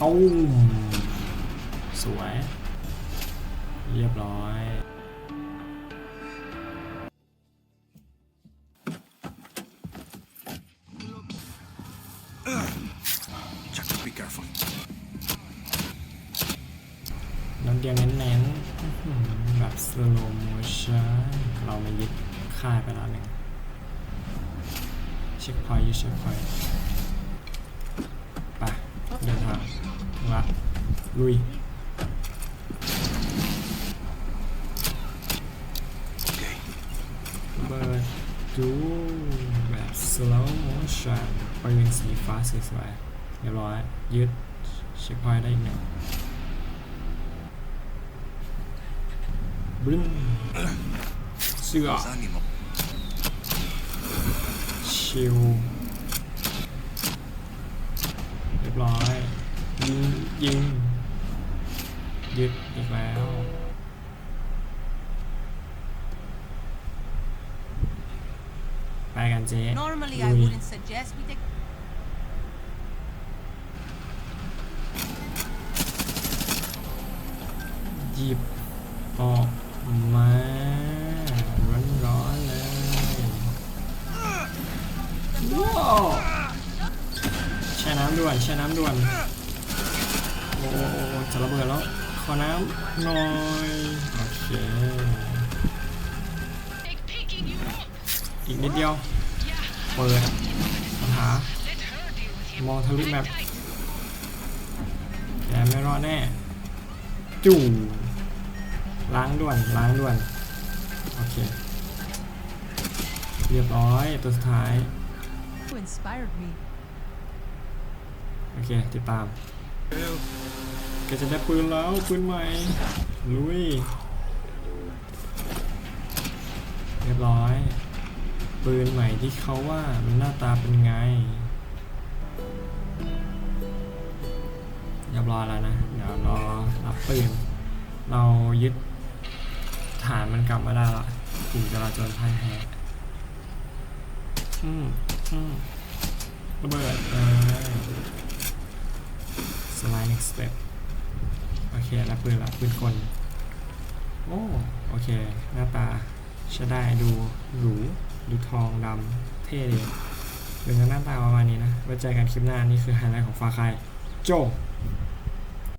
ตุ้มสวย เรียบร้อย Chuck, be careful. น้ำเดียวเน้นๆอื้อหือแบบ slow motion เรามายึดค่ายไปแล้วหนึ่งเช็คพอยต์ยึดเช็คพอยต์ไปเดินทาง ละลุยเบิร์ดดูแบบ slow motion ปืนสีฟ้าสวยๆเรียบร้อย ยึดเช็คพอยได้อีกหนึ่งบึ้นเสือ Zanimo. ชิลเรียบร้อย ยิงยิง ยึดอีกแล้ว ไปกันเจ๊ Normally, I Louis. wouldn't suggest we take. หยิบออกมาร้อนร้อนๆเลยว้าวแช่น้ำด่วนแช่น้ำด่วน โอ้จะระเบิดแล้ว ขอน้ำหน่อย โอเค อีกนิดเดียว เปิดปัญหามองทะลุแมปแกไม่รอดแน่ จู่ล้างด่วน ล้างด่วน โอเค เรียบร้อย ตัวสุดท้าย You inspired me. โอเค ติดตาม แกจะได้ปืนแล้วปืนใหม่ลุยเรียบร้อย ปืนใหม่ที่เขาว่ามันหน้าตาเป็นไงเรียบร้อยแล้วนะเดี๋ยวรอรับปืนเรายึดฐานมันกลับมาได้ละกลุ่มจราจรพ่ายแพ้อืมอืมระเบิดเออ สไลด์ next step โอเค แล้วปืนละปืนกลโอ้โอเค หน้าตาใช้ได้ดูหรูดูทองดำเท่ดีเป็นหน้าตาประมาณนี้นะไว้เจอกันคลิปหน้า นี่คือไฮไลท์ของฟาคายโจ